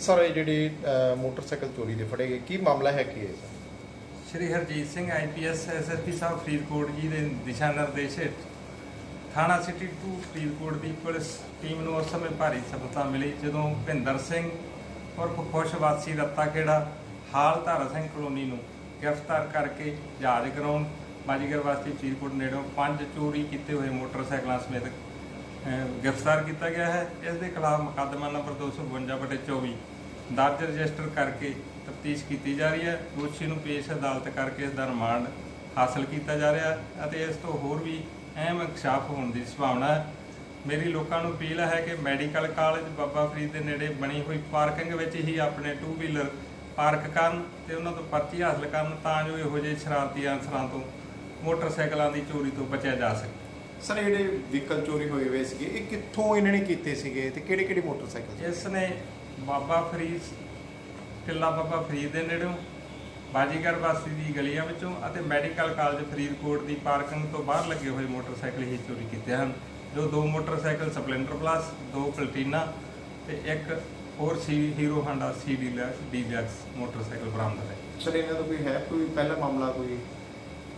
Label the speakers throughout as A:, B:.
A: Sir ਇਹ ਜਿਹੜੀ ਅ, motorcycle ਚੋਰੀ ਦੇ ਫੜੇ ਗਏ ਕੀ ਮਾਮਲਾ ਹੈ ਕੀ ਹੈ sir?
B: Shri Harjeet Singh IPS SSP ਸਾਹਿਬ ਫਰੀਦਕੋਟ ਜੀ ਦੇ ਦਿਸ਼ਾ ਨਿਰਦੇਸ਼ ਹੇਠ ਥਾਣਾ ਸਿਟੀ 2 ਫਰੀਦਕੋਟ ਦੀ ਪੁਲਿਸ ਟੀਮ ਨੂੰ ਉਸ ਸਮੇਂ ਭਾਰੀ ਸਫਲਤਾ ਮਿਲੀ ਜਦੋਂ ਭਿੰਦਰ ਸਿੰਘ ਉਰਫ ਖੁਸ਼ ਵਾਸੀ ਰੱਤਾ ਖੇੜਾ ਹਾਲ ਧਾਰਾ ਸਿੰਘ ਕਲੋਨੀ ਨੂੰ ਗ੍ਰਿਫਤਾਰ ਕਰਕੇ ਜਾਂਚ ਕਰਾਉਣ ਮਾਜੀਗਰ ਵਾਸੀ ਫਰੀਦਕੋਟ ਨੇੜੋਂ ਪੰਜ ਚੋਰੀ ਕੀਤੇ ਹੋਏ ਮੋਟਰਸਾਈਕਲਾਂ ਸਮੇਤ ਗ੍ਰਿਫਤਾਰ ਕੀਤਾ ਗਿਆ ਹੈ। ਇਸ ਦੇ ਖਿਲਾਫ ਮੁਕੱਦਮਾ ਨੰਬਰ 252/24 ਦਰਜ ਰਜਿਸਟਰ ਕਰਕੇ ਤਫਤੀਸ਼ ਕੀਤੀ ਜਾ ਰਹੀ ਹੈ। ਦੋਸ਼ੀ ਨੂੰ ਪੇਸ਼ ਅਦਾਲਤ ਕਰਕੇ ਇਸ ਦਾ ਰਿਮਾਂਡ ਹਾਸਲ ਕੀਤਾ ਜਾ ਰਿਹਾ ਹੈ ਅਤੇ ਇਸ ਤੋਂ ਹੋਰ ਵੀ ਅਹਿਮ ਇਨਕਸ਼ਾਫ ਹੋਣ ਦੀ ਸੰਭਾਵਨਾ ਹੈ। ਮੇਰੀ ਲੋਕਾਂ ਨੂੰ ਅਪੀਲ ਹੈ ਕਿ ਮੈਡੀਕਲ ਕਾਲਜ ਬਾਬਾ ਫਰੀਦ ਦੇ ਨੇੜੇ ਬਣੀ ਹੋਈ ਪਾਰਕਿੰਗ ਵਿੱਚ ਹੀ ਆਪਣੇ ਟੂ ਵੀਲਰ ਪਾਰਕ ਕਰਨ ਤੇ ਉਹਨਾਂ ਤੋਂ ਪਰਚੀ ਹਾਸਲ ਕਰਨ ਤਾਂ ਜੋ ਇਹੋ ਜਿਹੇ ਸ਼ਰਾਰਤੀ ਅਨਸਰਾਂ ਤੋਂ ਮੋਟਰਸਾਈਕਲਾਂ ਦੀ ਚੋਰੀ ਤੋਂ ਬਚਿਆ ਜਾ ਸਕੇ।
A: ਸਰ ਇਹ ਜਿਹੜੇ ਵਹੀਕਲ ਚੋਰੀ ਹੋਏ ਹੋਏ ਸੀਗੇ ਇਹ ਕਿੱਥੋਂ ਇਹਨਾਂ ਨੇ ਕੀਤੇ ਸੀਗੇ ਤੇ ਕਿਹੜੇ ਕਿਹੜੇ ਮੋਟਰਸਾਈਕਲ ਸੀ?
B: ਇਸ ਨੇ ਬਾਬਾ ਫਰੀਦ ਕਿੱਲਾ ਬਾਬਾ ਫਰੀਦ ਦੇ ਨੇੜਿਓਂ ਬਾਜੀਗਰ ਵਾਸੀ ਦੀ ਗਲੀਆਂ ਵਿੱਚੋਂ ਅਤੇ ਮੈਡੀਕਲ ਕਾਲਜ ਫਰੀਦਕੋਟ ਦੀ ਪਾਰਕਿੰਗ ਤੋਂ ਬਾਹਰ ਲੱਗੇ ਹੋਏ ਮੋਟਰਸਾਈਕਲ ਹੀ ਚੋਰੀ ਕੀਤੇ ਹਨ ਜੋ ਦੋ ਮੋਟਰਸਾਈਕਲ ਸਪਲੈਂਡਰ ਪਲੱਸ ਦੋ ਪਲਟੀਨਾ ਤੇ ਇੱਕ ਹੋਰ ਸੀ Hero Honda C deluxe motorcycle ਬਰਾਮਦ ਹੈ
A: ਸਰ ਇਹਨਾਂ ਦਾ ਕੋਈ ਹੈ ਕੋਈ ਪਹਿਲਾ ਮਾਮਲਾ ਕੋਈ?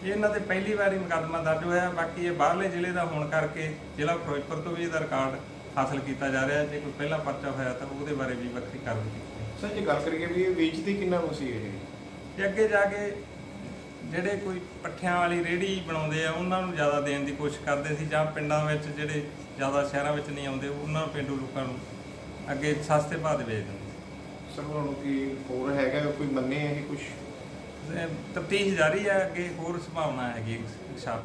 B: ਇਹਨਾਂ ਦੇ ਪਹਿਲੀ ਵਾਰੀ ਮੁਕੱਦਮਾ ਦਰਜ ਹੋਇਆ ਬਾਕੀ ਇਹ ਬਾਹਰਲੇ ਜ਼ਿਲ੍ਹੇ ਦਾ ਹੋਣ ਕਰਕੇ ਜ਼ਿਲ੍ਹਾ ਫਿਰੋਜ਼ਪੁਰ ਤੋਂ ਵੀ ਇਹਦਾ ਰਿਕਾਰਡ ਹਾਸਲ ਕੀਤਾ ਜਾ ਰਿਹਾ। ਜੇ ਕੋਈ ਪਹਿਲਾ ਪਰਚਾ ਹੋਇਆ ਤਾਂ ਉਹਦੇ ਬਾਰੇ ਵੀ ਵੱਖਰੀ ਕਾਰਵਾਈ ਕੀਤੀ।
A: ਸਰ ਜੇ ਗੱਲ ਕਰੀਏ ਵੀ ਇਹ ਵੇਚਦੇ ਕਿੰਨਾ ਨੂੰ ਸੀ ਇਹ?
B: ਤੇ ਅੱਗੇ ਜਾ ਕੇ ਜਿਹੜੇ ਕੋਈ ਪੱਠਿਆਂ ਵਾਲੀ ਰੇੜੀ ਬਣਾਉਂਦੇ ਆ ਉਹਨਾਂ ਨੂੰ ਜ਼ਿਆਦਾ ਦੇਣ ਦੀ ਕੋਸ਼ਿਸ਼ ਕਰਦੇ ਸੀ ਜਾਂ ਪਿੰਡਾਂ ਵਿੱਚ ਜਿਹੜੇ ਜ਼ਿਆਦਾ ਸ਼ਹਿਰਾਂ ਵਿੱਚ ਨਹੀਂ ਆਉਂਦੇ ਉਹਨਾਂ ਪਿੰਡੂ ਲੋਕਾਂ ਨੂੰ ਅੱਗੇ ਸਸਤੇ ਭਾਅ ਦੇ ਵੇਚ ਦਿੰਦੇ
A: ਸਰ ਉਹਨਾਂ ਨੂੰ ਕੀ ਹੋਰ ਹੈਗਾ ਕੋਈ ਮੰਨੇ ਇਹ ਕੁਝ
B: ਤਫਤੀਸ਼ ਜਾਰੀ ਹੈ ਅੱਗੇ ਹੋਰ ਸੰਭਾਵਨਾ ਹੈਗੀ ਸ਼ਾਪ